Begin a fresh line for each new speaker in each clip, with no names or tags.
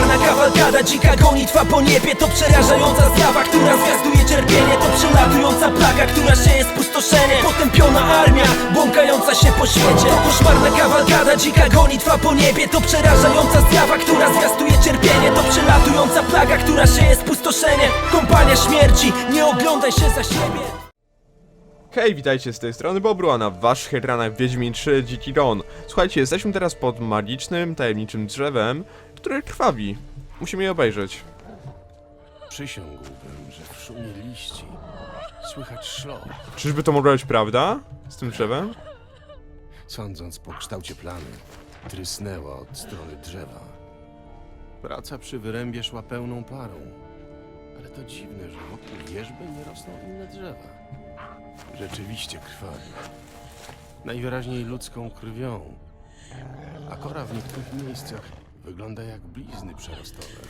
Koszmarna kawalkada, dzika gonitwa po niebie. To przerażająca zjawa, która zwiastuje cierpienie. To przelatująca plaga, która sieje spustoszenie. Potępiona armia, błąkająca się po świecie. To koszmarna kawalkada, dzika gonitwa po niebie. To przerażająca zjawa, która zwiastuje cierpienie. To przelatująca plaga, która sieje spustoszenie. Kompania śmierci, nie oglądaj się za siebie.
Hej, witajcie z tej strony Bobru, a na waszych ekranach Wiedźmin 3 Dziki Ron. Słuchajcie, jesteśmy teraz pod magicznym, tajemniczym drzewem, które krwawi. Musimy je obejrzeć.
Przysiągłbym, że w szumie liści słychać szlok.
Czyżby to mogła być prawda? Z tym drzewem?
Sądząc po kształcie plany, trysnęła od strony drzewa. Praca przy wyrębie szła pełną parą. Ale to dziwne, że wokół wierzby nie rosną inne drzewa. Rzeczywiście krwawi. Najwyraźniej ludzką krwią. A kora w niektórych miejscach wygląda jak blizny przerostowe.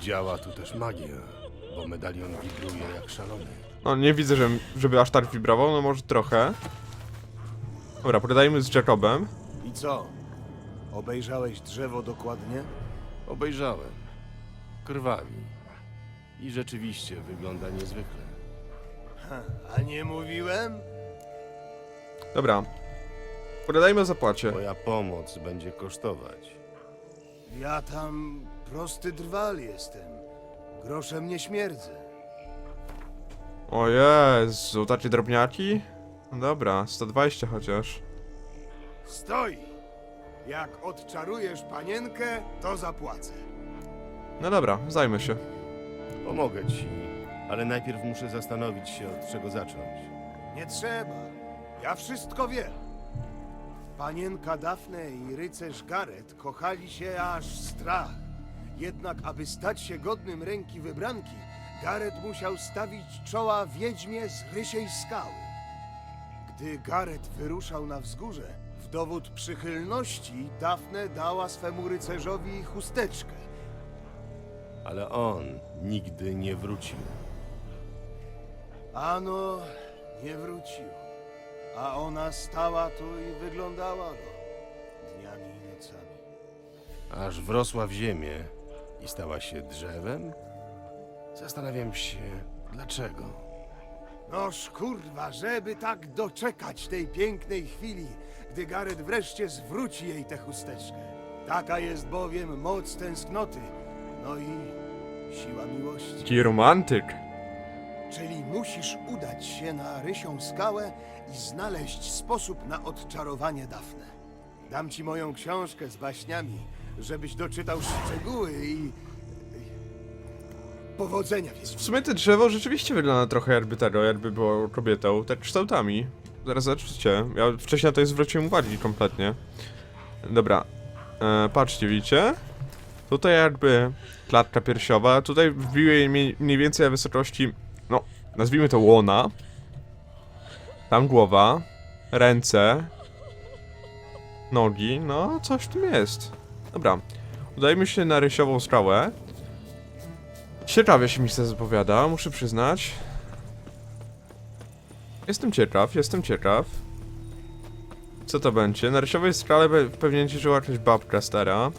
Działa tu też magia, bo medalion wibruje jak szalony.
No, nie widzę, że, żeby aż tak wibrował, no może trochę. Dobra, pogadajmy z Jacobem.
I co? Obejrzałeś drzewo dokładnie?
Obejrzałem. Krwawi. I rzeczywiście wygląda niezwykle.
A nie mówiłem?
Dobra. Pogadajmy o zapłacie.
Moja pomoc będzie kosztować.
Ja tam prosty drwal jestem. Groszem nie śmierdzę.
O Jezu, takie drobniaki? No Dobra, 120 chociaż.
Stoi! Jak odczarujesz panienkę, to zapłacę.
No dobra, zajmę się.
Pomogę ci, ale najpierw muszę zastanowić się, od czego zacząć.
Nie trzeba. Ja wszystko wiem. Panienka Dafne i rycerz Garet kochali się aż strach. Jednak, aby stać się godnym ręki wybranki, Garet musiał stawić czoła wiedźmie z rysiej skały. Gdy Garet wyruszał na wzgórze, w dowód przychylności Dafne dała swemu rycerzowi chusteczkę.
Ale on nigdy nie wrócił.
Ano, nie wrócił. A ona stała tu i wyglądała go dniami i nocami.
Aż wrosła w ziemię i stała się drzewem? Zastanawiam się, dlaczego.
Noż kurwa, żeby tak doczekać tej pięknej chwili, gdy Garet wreszcie zwróci jej tę chusteczkę. Taka jest bowiem moc tęsknoty, no i siła miłości.
Taki romantyk.
Czyli musisz udać się na Rysią skałę i znaleźć sposób na odczarowanie Dafne. Dam ci moją książkę z baśniami, żebyś doczytał szczegóły i... Powodzenia więc.
W sumie to drzewo rzeczywiście wygląda trochę jakby tego, jakby było kobietą, tak kształtami. Zaraz zobaczycie. Ja wcześniej na to nie zwróciłem uwagi kompletnie. Dobra. E, patrzcie, widzicie? Tutaj jakby klatka piersiowa, tutaj wbiły jej mniej, więcej na wysokości, nazwijmy to łona. Tam głowa, ręce, nogi, no coś w tym jest. Dobra, udajmy się na rysiową skałę. Ciekawie się mi się zapowiada, muszę przyznać. Jestem ciekaw, jestem ciekaw. Co to będzie? Na rysiowej skale pe- pewnie żyła jakaś babka stara.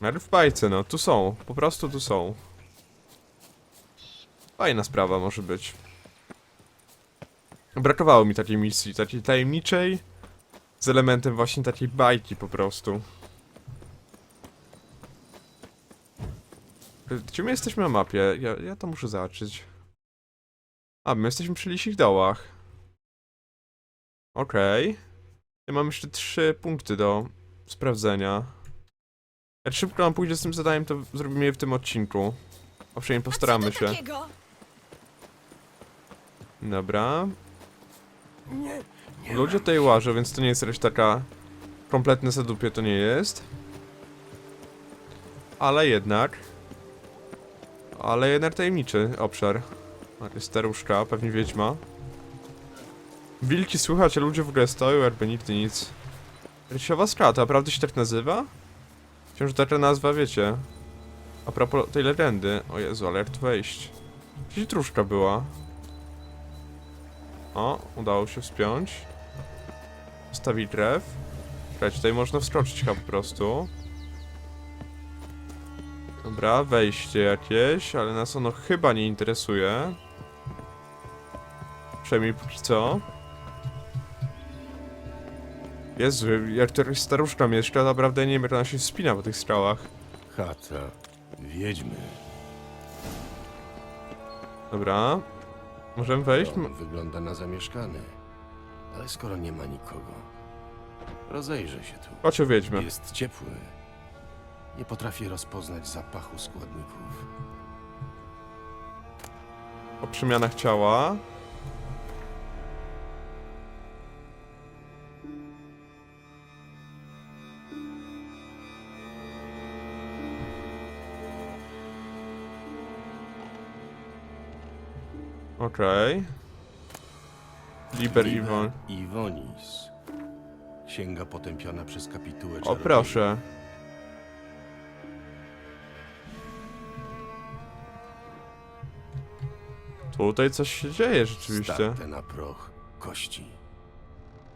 Ale w bajce, no, tu są, po prostu tu są. Fajna sprawa może być. Brakowało mi takiej misji, takiej tajemniczej, z elementem właśnie takiej bajki po prostu. Gdzie my jesteśmy na mapie? Ja, ja to muszę zobaczyć. A, my jesteśmy przy Lisich Dołach. Okej. Ja mam jeszcze trzy punkty do sprawdzenia. Jak szybko nam pójdzie z tym zadaniem, to zrobimy je w tym odcinku. Przynajmniej postaramy się.
Takiego?
Dobra. Ludzie tutaj łażą, więc to nie jest jakaś taka kompletne zadupie, to nie jest. Ale jednak. Ale jednak tajemniczy obszar. A, Jest staruszka, pewnie wiedźma. Wilki słychać, a ludzie w ogóle stoją, jakby nigdy nic. Rysiowa strata, prawda się tak nazywa? Wciąż taka nazwa, wiecie. A propos tej legendy. O Jezu, ale jak tu wejść? Gdzieś truszka była. O, udało się wspiąć. Stawić drew. Czekajcie, tutaj można wskoczyć chyba po prostu. Dobra, wejście jakieś, ale nas ono chyba nie interesuje. Przynajmniej póki co. Jezu, jak to staruszka mieszka, naprawdę nie wiem jak ona się wspina po tych skałach.
Chata. Wiedźmy.
Dobra. Możemy wejść?
Dom wygląda na zamieszkany. Ale skoro nie ma nikogo, rozejrzę się tu.
Chodź wiedźmy.
Jest ciepły. Nie potrafię rozpoznać zapachu składników.
O przemianach ciała. Okej. Liber Iwon.
Iwonis. Księga potępiona przez kapitułę
O proszę. Tutaj coś się dzieje rzeczywiście.
Starte na proch kości.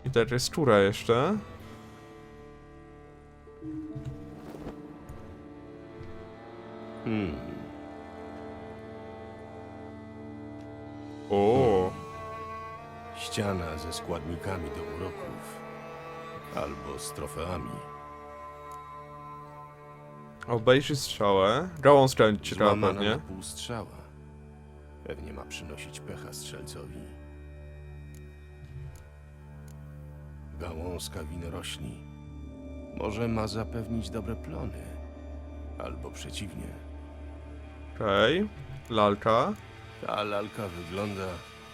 I teraz jest czura jeszcze.
Hmm. Ze składnikami do uroków. Albo z trofeami.
obejrzyj strzałę. Gałąz kręci trzeba
Złamana
pewnie.
na pół strzała. Pewnie ma przynosić pecha strzelcowi. Gałązka winorośli. Może ma zapewnić dobre plony. Albo przeciwnie.
Okej. Lalka.
Ta lalka wygląda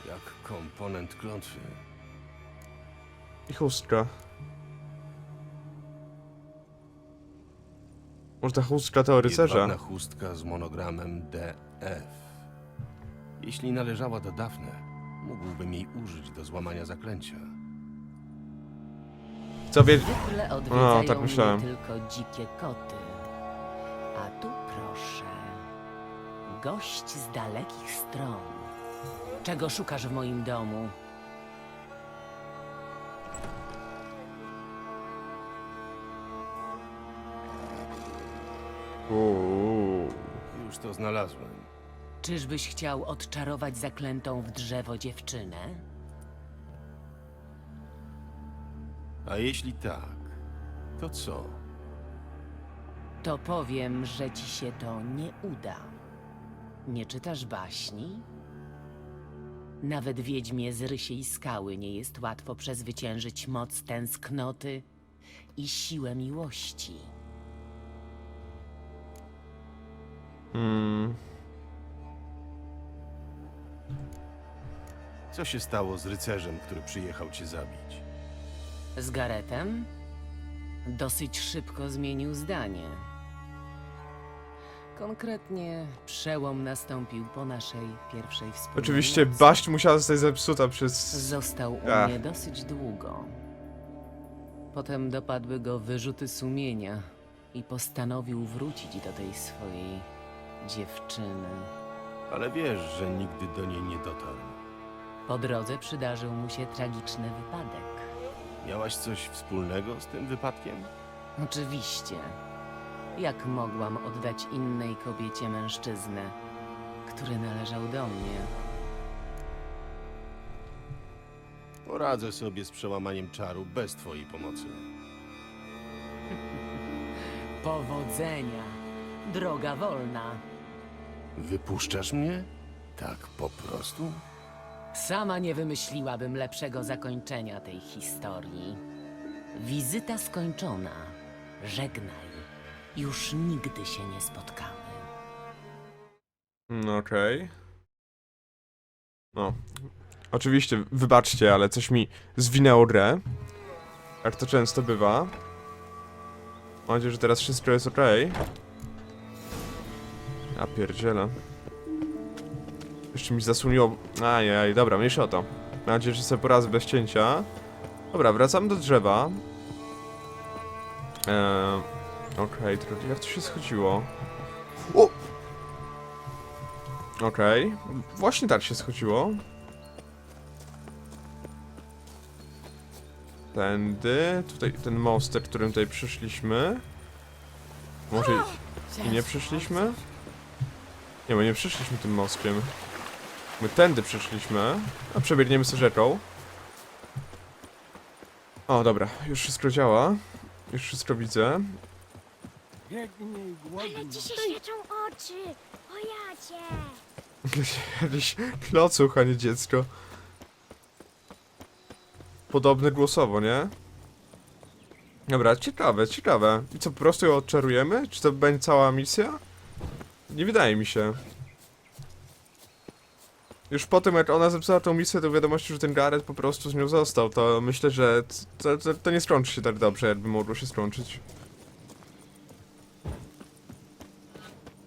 jak komponent klątwy.
I chustka. Może ta chustka to rycerza?
Jedwabna chustka z monogramem DF. Jeśli należała do Dafne, mógłbym jej użyć do złamania zaklęcia.
Co wie...
Zwykle odwiedzają
tak myślałem.
mnie tylko dzikie koty. A tu proszę. Gość z dalekich stron. Czego szukasz w moim domu?
Uuu.
Już to znalazłem.
Czyżbyś chciał odczarować zaklętą w drzewo dziewczynę?
A jeśli tak, to co?
To powiem, że ci się to nie uda. Nie czytasz baśni? Nawet wiedźmie z rysiej skały nie jest łatwo przezwyciężyć moc tęsknoty i siłę miłości.
Hmm.
Co się stało z rycerzem, który przyjechał cię zabić?
Z Garetem? Dosyć szybko zmienił zdanie. Konkretnie przełom nastąpił po naszej pierwszej wspólnej
Oczywiście
nocy.
baść musiała zostać zepsuta przez...
Został u
Ach.
mnie dosyć długo. Potem dopadły go wyrzuty sumienia i postanowił wrócić do tej swojej dziewczyny.
Ale wiesz, że nigdy do niej nie dotarł.
Po drodze przydarzył mu się tragiczny wypadek.
Miałaś coś wspólnego z tym wypadkiem?
Oczywiście. Jak mogłam oddać innej kobiecie mężczyznę, który należał do mnie?
Poradzę sobie z przełamaniem czaru bez twojej pomocy.
Powodzenia! Droga wolna!
Wypuszczasz mnie? Tak po prostu?
Sama nie wymyśliłabym lepszego zakończenia tej historii. Wizyta skończona. Żegnaj. Już nigdy się nie spotkamy.
No okej. No. Oczywiście, wybaczcie, ale coś mi zwinęło grę. Jak to często bywa. Mam nadzieję, że teraz wszystko jest okej. Ja pierdzielę. Jeszcze mi zasłoniło... Ajaj, dobra, mniejsza o to. Mam nadzieję, że sobie poradzę bez cięcia. Dobra, wracam do drzewa. Eee, Okej, okay, jak to się schodziło? O! Okej, właśnie tak się schodziło. Tędy, tutaj ten most, którym tutaj przyszliśmy. Może i- i nie przyszliśmy? Nie, bo nie przyszliśmy tym mostkiem. My tędy przyszliśmy. A przebiegniemy sobie rzeką. O, dobra, już wszystko działa. Już wszystko widzę.
Ale ci się świeczą oczy! O jacie!
Jakiś klocuch, a nie dziecko. Podobny głosowo, nie? Dobra, ciekawe, ciekawe. I co, po prostu ją odczarujemy? Czy to będzie cała misja? Nie wydaje mi się. Już po tym, jak ona zepsuła tą misję, to wiadomości, że ten Gareth po prostu z nią został, to myślę, że to, to, to nie skończy się tak dobrze, jakby mogło się skończyć.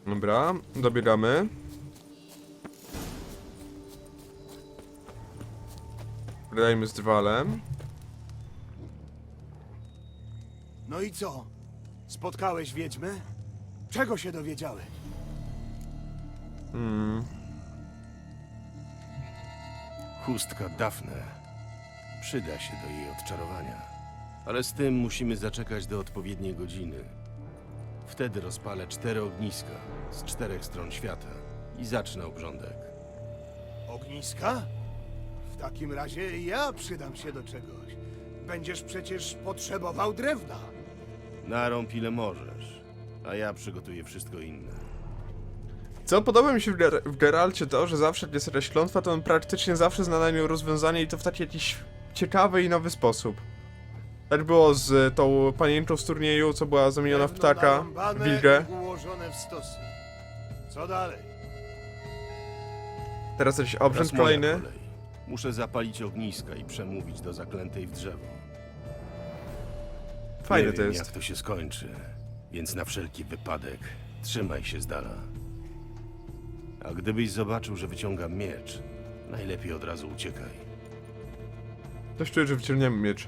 Dobra, dobiegamy. Dajmy z drwalem.
No i co? Spotkałeś wiedźmę? Czego się dowiedziałeś?
Hmm.
Chustka Dafne. Przyda się do jej odczarowania. Ale z tym musimy zaczekać do odpowiedniej godziny. Wtedy rozpalę cztery ogniska z czterech stron świata i zacznę obrządek.
Ogniska? W takim razie ja przydam się do czegoś. Będziesz przecież potrzebował drewna.
Narąb ile możesz, a ja przygotuję wszystko inne.
Co podoba mi się w, Ger w Geralcie to, że zawsze jak jest jakaś klątwa, to on praktycznie zawsze zna na nią rozwiązanie i to w taki jakiś ciekawy i nowy sposób. Tak było z tą panienką z turnieju, co była zamieniona w ptaka,
narąbane
wilgę.
ułożone w stosy. Co dalej?
Teraz jakiś
Teraz
obrzęd
moja
kolejny.
kolej. Muszę zapalić ogniska i przemówić do zaklętej w drzewo.
Fajne
Nie
to
wiem,
jest.
jak to się skończy, więc na wszelki wypadek trzymaj się z dala. A gdybyś zobaczył, że wyciągam miecz, najlepiej od razu uciekaj.
Też czuję, że wyciągniemy miecz.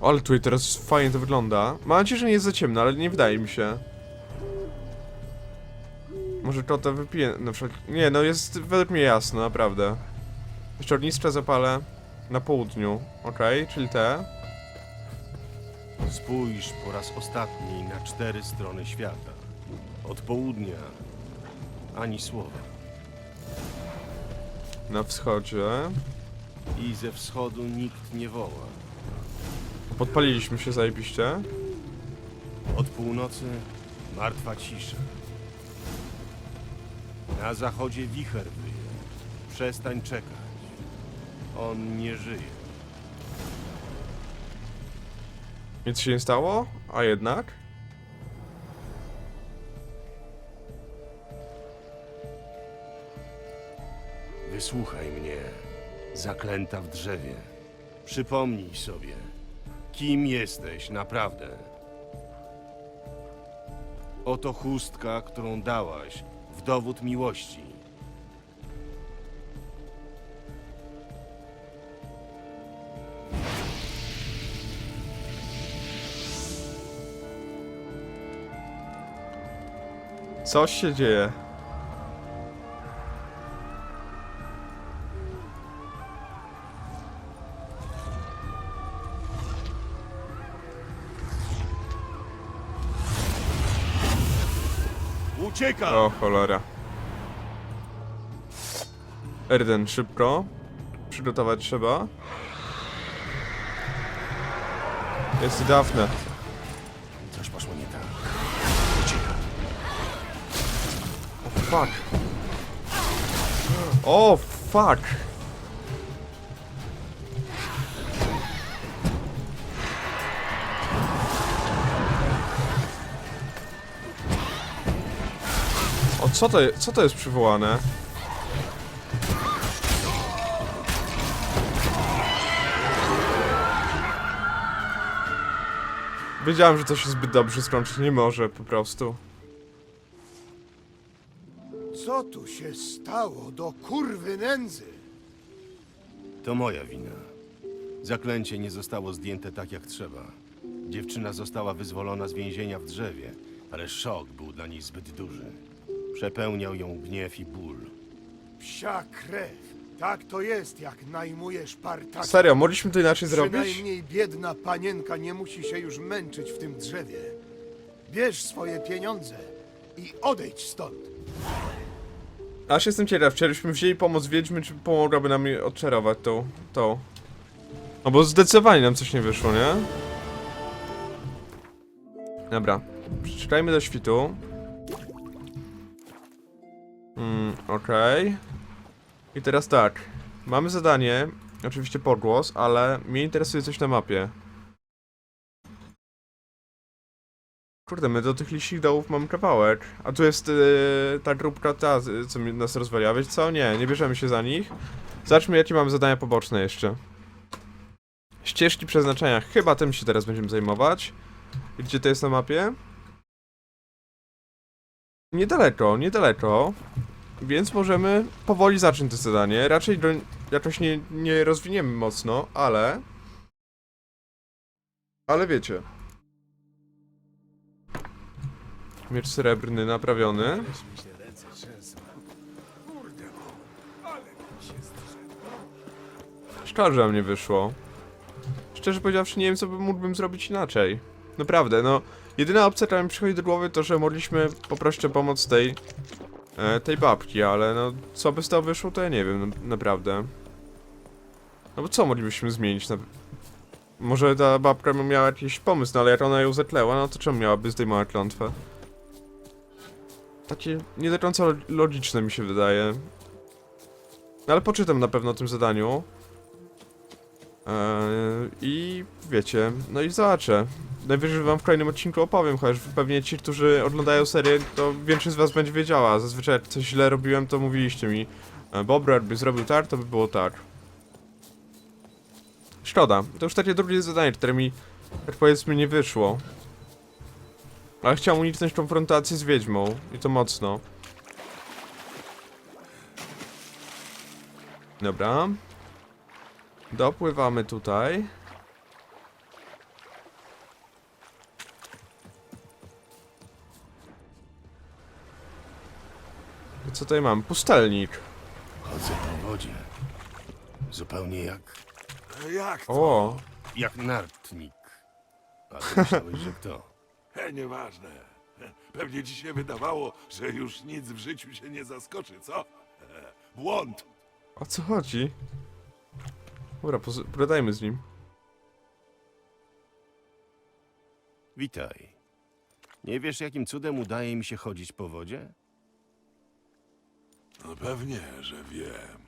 O, ale tutaj teraz fajnie to wygląda. Mam nadzieję, że nie jest za ciemno, ale nie wydaje mi się. Może kota wypiję na przykład. Nie, no jest według mnie jasno, naprawdę. Jeszcze ogniska zapalę na południu, okej, czyli te.
Spójrz po raz ostatni na cztery strony świata. Od południa ani słowa.
Na wschodzie.
I ze wschodu nikt nie woła.
Podpaliliśmy się zajebiście.
Od północy martwa cisza. Na zachodzie wicher wyje. Przestań czekać. On nie żyje.
Nic się nie stało, a jednak.
Wysłuchaj mnie, zaklęta w drzewie. Przypomnij sobie, kim jesteś naprawdę. Oto chustka, którą dałaś w dowód miłości.
Coś się dzieje.
Ucieka!
O cholera. Erden, szybko. Przygotować trzeba. Jest i Dafne.
Coś poszło nie tak. Ucieka.
Fuck. O, fuck. O, co to, co to jest przywołane? Wiedziałem, że to się zbyt dobrze skończyć nie może, po prostu.
Co tu się stało do kurwy nędzy?
To moja wina. Zaklęcie nie zostało zdjęte tak jak trzeba. Dziewczyna została wyzwolona z więzienia w drzewie, ale szok był dla niej zbyt duży. Przepełniał ją gniew i ból.
Psia krew. Tak to jest, jak najmujesz partaka.
Serio, mogliśmy to inaczej zrobić?
Przynajmniej biedna panienka nie musi się już męczyć w tym drzewie. Bierz swoje pieniądze i odejdź stąd.
Aż jestem ciekaw, czy byśmy wzięli pomoc Wiedźmy, czy pomogłaby nam odczarować tą, tą. No bo zdecydowanie nam coś nie wyszło, nie? Dobra, przeczytajmy do świtu. Okej. I teraz tak, mamy zadanie, oczywiście podgłos, ale mnie interesuje coś na mapie. Kurde, my do tych liścich dołów mamy kawałek. A tu jest yy, ta grupka ta, co nas rozwala. Wiecie co? Nie, nie bierzemy się za nich. Zobaczmy, jakie mamy zadania poboczne jeszcze. Ścieżki przeznaczenia. Chyba tym się teraz będziemy zajmować. Gdzie to jest na mapie? Niedaleko, niedaleko. Więc możemy powoli zacząć to zadanie. Raczej do, jakoś nie, nie rozwiniemy mocno, ale... Ale wiecie. Miecz srebrny naprawiony. Szczerze mnie wyszło. Szczerze powiedziawszy, nie wiem, co bym mógłbym zrobić inaczej. Naprawdę, no. Jedyna opcja, która mi przychodzi do głowy, to że mogliśmy poprosić o pomoc tej... E, tej babki, ale no, co by z tego wyszło, to ja nie wiem, no, naprawdę. No bo co moglibyśmy zmienić? Na... Może ta babka miała jakiś pomysł, no ale jak ona ją zakleła, no to czemu miałaby zdejmować klątwę? Takie nie do końca lo- logiczne mi się wydaje. No ale poczytam na pewno o tym zadaniu. Eee, I wiecie, no i zobaczę. Najwyżej wam w kolejnym odcinku opowiem, chociaż pewnie ci, którzy oglądają serię, to większość z was będzie wiedziała. Zazwyczaj jak coś źle robiłem, to mówiliście mi e, Bob jakby zrobił tak, to by było tak. Szkoda. To już takie drugie zadanie, które mi, tak powiedzmy, nie wyszło. Ale chciałem uniknąć konfrontacji z wiedźmą. I to mocno. Dobra. Dopływamy tutaj. Co tutaj mam? Pustelnik.
Chodzę po wodzie. Zupełnie jak...
Jak to?
O,
jak nartnik. A ty myślałeś, że kto?
He, nieważne. Pewnie ci się wydawało, że już nic w życiu się nie zaskoczy, co? He, Błąd!
o co chodzi? Dobra, poz- pogadajmy z nim.
Witaj. Nie wiesz, jakim cudem udaje mi się chodzić po wodzie?
No pewnie, że wiem.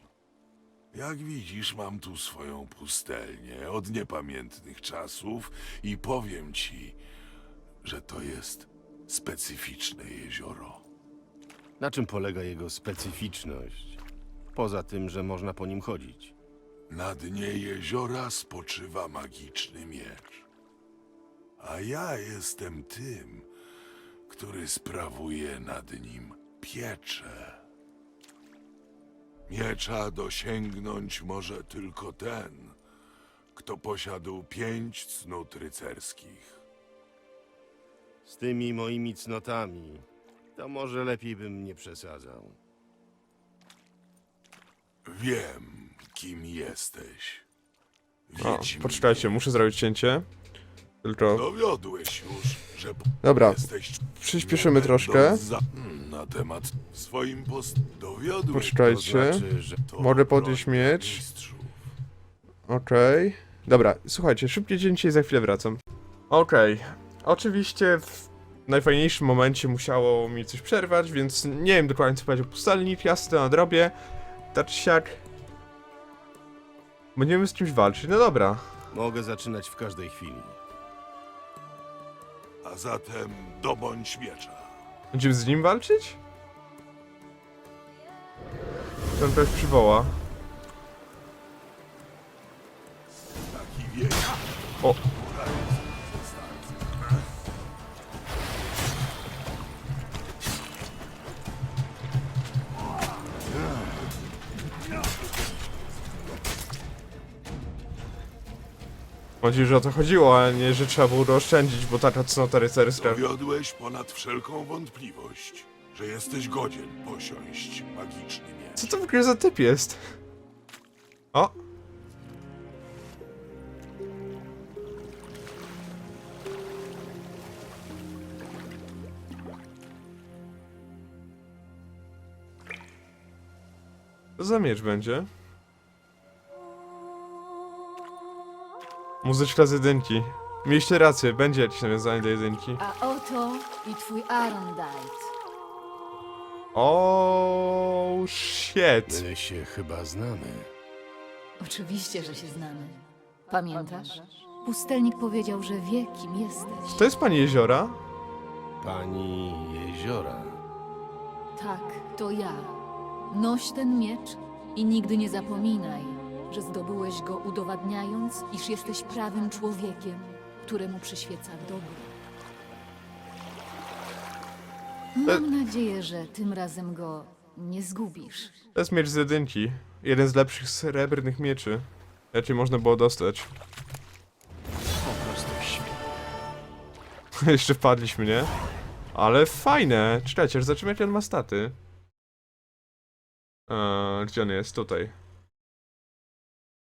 Jak widzisz, mam tu swoją pustelnię od niepamiętnych czasów i powiem ci, że to jest specyficzne jezioro.
Na czym polega jego specyficzność? Poza tym, że można po nim chodzić.
Na dnie jeziora spoczywa magiczny miecz. A ja jestem tym, który sprawuje nad nim pieczę. Miecza dosięgnąć może tylko ten, kto posiadł pięć cnót rycerskich.
Z tymi moimi cnotami, to może lepiej bym nie przesadzał.
Wiem, kim jesteś.
O,
Wiedźminie.
poczekajcie, muszę zrobić cięcie. Tylko...
Dowiodłeś już, że
Dobra,
jesteś
przyspieszymy troszkę.
Za... Hmm, Na temat w swoim post... Dowiodłeś
Poczekajcie.
To znaczy, że
to
Mogę podnieść
broń
miecz.
mistrzów.
Okej. Dobra, słuchajcie, szybkie cięcie i za chwilę wracam. Okej. Oczywiście w najfajniejszym momencie musiało mi coś przerwać, więc nie wiem dokładnie co powiedział pustelnik, ja sobie to nadrobię. Tak czy siak. Będziemy z kimś walczyć, no dobra.
mogę zaczynać w każdej chwili.
A zatem dobądź miecza.
Będziemy z nim walczyć? Ten ktoś przywoła. O. Chodzi, że o to chodziło, a nie, że trzeba było oszczędzić, bo taka cnota rycerska.
Wiodłeś ponad wszelką wątpliwość, że jesteś godzien posiąść magiczny miecz.
Co to w ogóle za typ jest? O! Za miecz będzie. Muzyczka z jedynki. Mieliście rację, będzie jakieś nawiązanie do jedynki.
A oto i twój Arondite.
O shit.
My się chyba znamy.
Oczywiście, że się znamy. Pamiętasz? Pustelnik powiedział, że wie, kim jesteś.
To jest pani jeziora?
Pani Jeziora.
Tak, to ja. Noś ten miecz i nigdy nie zapominaj, że zdobyłeś go udowadniając, iż jesteś prawym człowiekiem, któremu przyświeca dobro. Mam nadzieję, że tym razem go nie zgubisz.
To jest miecz z jedynki. Jeden z lepszych srebrnych mieczy. Raczej można było dostać.
Po prostu.
Jeszcze wpadliśmy, nie? Ale fajne! Czekajcie, zobaczymy jakie on ma staty. Eee, gdzie on jest? Tutaj.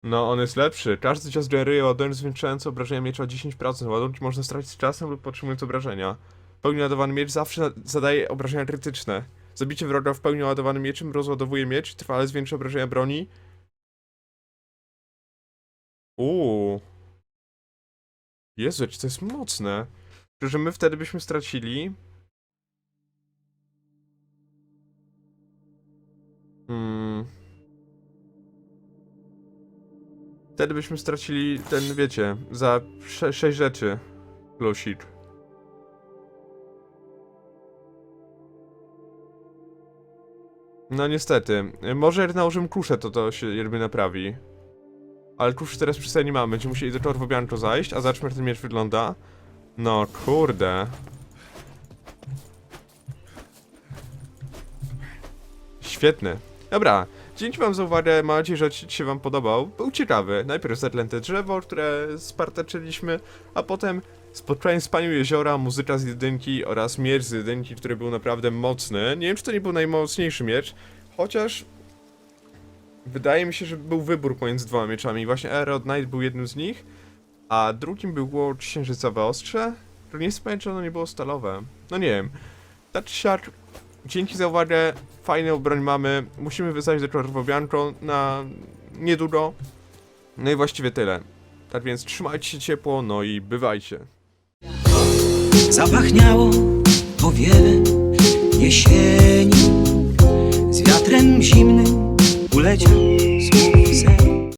No, on jest lepszy. Każdy cios generuje ładunek zwiększający obrażenia miecza o 10%. Ładunki można stracić z czasem lub podtrzymując obrażenia. W pełni ładowany miecz zawsze zadaje obrażenia krytyczne. Zabicie wroga w pełni ładowanym mieczem rozładowuje miecz trwale zwiększa obrażenia broni. Uuu. Jezu, to jest mocne. Że my wtedy byśmy stracili. Hmm. Wtedy byśmy stracili ten, wiecie, za sze sześć rzeczy. Plusik. No niestety. Może jak nałożymy klusze, to to się jakby naprawi. Ale kluczy teraz przy sobie nie mamy. Będziemy musieli do czerwobianko zajść, a zobaczmy jak ten miecz wygląda. No kurde. Świetny. Dobra, dzięki wam za uwagę, mam nadzieję, że się wam podobał. Był ciekawy. Najpierw zaklęte drzewo, które spartaczyliśmy, a potem spotkałem z panią jeziora, muzyka z jedynki oraz miecz z jedynki, który był naprawdę mocny. Nie wiem, czy to nie był najmocniejszy miecz, chociaż wydaje mi się, że był wybór pomiędzy dwoma mieczami. Właśnie Aerod Knight był jednym z nich, a drugim było księżycowe ostrze, które nie jest ono nie było stalowe. No nie wiem. Tak siak, dzięki za uwagę, fajną broń mamy, musimy wysłać do Czerwobianko na niedługo. No i właściwie tyle. Tak więc trzymajcie się ciepło, no i bywajcie.
Zapachniało o wiele jesieni Z wiatrem zimnym uleciał znów sen